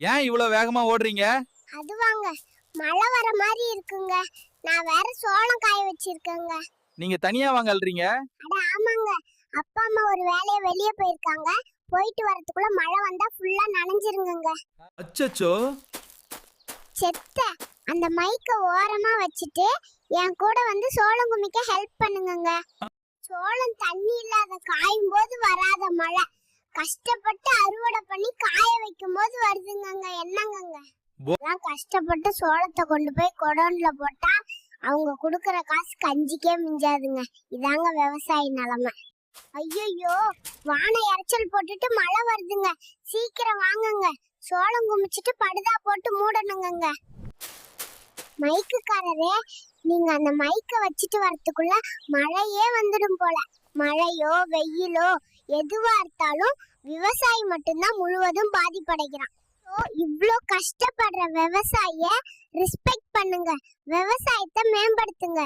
ஏன் இவ்வளவு வேகமா ஓடுறீங்க? அது வாங்க மழை வர மாதிரி இருக்குங்க. நான் வேற சோளம் காய வச்சிருக்கேங்க. நீங்க தனியா வாங்க அல்றீங்க அட ஆமாங்க. அப்பா அம்மா ஒரு வேலைய வெளியே போயிருக்காங்க. போயிட்டு வரதுக்குள்ள மழை வந்தா ஃபுல்லா நனைஞ்சிருங்கங்க. அச்சச்சோ. செத்த. அந்த மைக்க ஓரமா வச்சுட்டு என் கூட வந்து சோளம் குமிக்க ஹெல்ப் பண்ணுங்கங்க. சோளம் தண்ணி இல்லாத காயும் போது வராத மழை. கஷ்டப்பட்டு அறுவடை பண்ணி காய வைக்கும் போது வருதுங்கங்க என்னங்கங்க? கஷ்டப்பட்டு சோளத்தை கொண்டு போய் கொடோன்ல போட்டா அவங்க குடுக்கற காசு கஞ்சிக்கே மிஞ்சாதுங்க. இதாங்க விவசாயி நிலைமை. ஐயோ வானை இறைச்சல் போட்டுட்டு மழை வருதுங்க. சீக்கிரம் வாங்குங்க. சோளம் குமிச்சிட்டு படுதா போட்டு மூடணுங்கங்க. மைக்குக்காரரே நீங்க அந்த மைக்க வச்சுட்டு வரத்துக்குள்ள மழையே வந்துடும் போல. மழையோ வெயிலோ எதுவா இருந்தாலும் விவசாயி மட்டும்தான் முழுவதும் பாதிப்படைகிறான். இவ்வளோ கஷ்டப்படுற விவசாயிய ரெஸ்பெக்ட் பண்ணுங்க. விவசாயத்தை மேம்படுத்துங்க.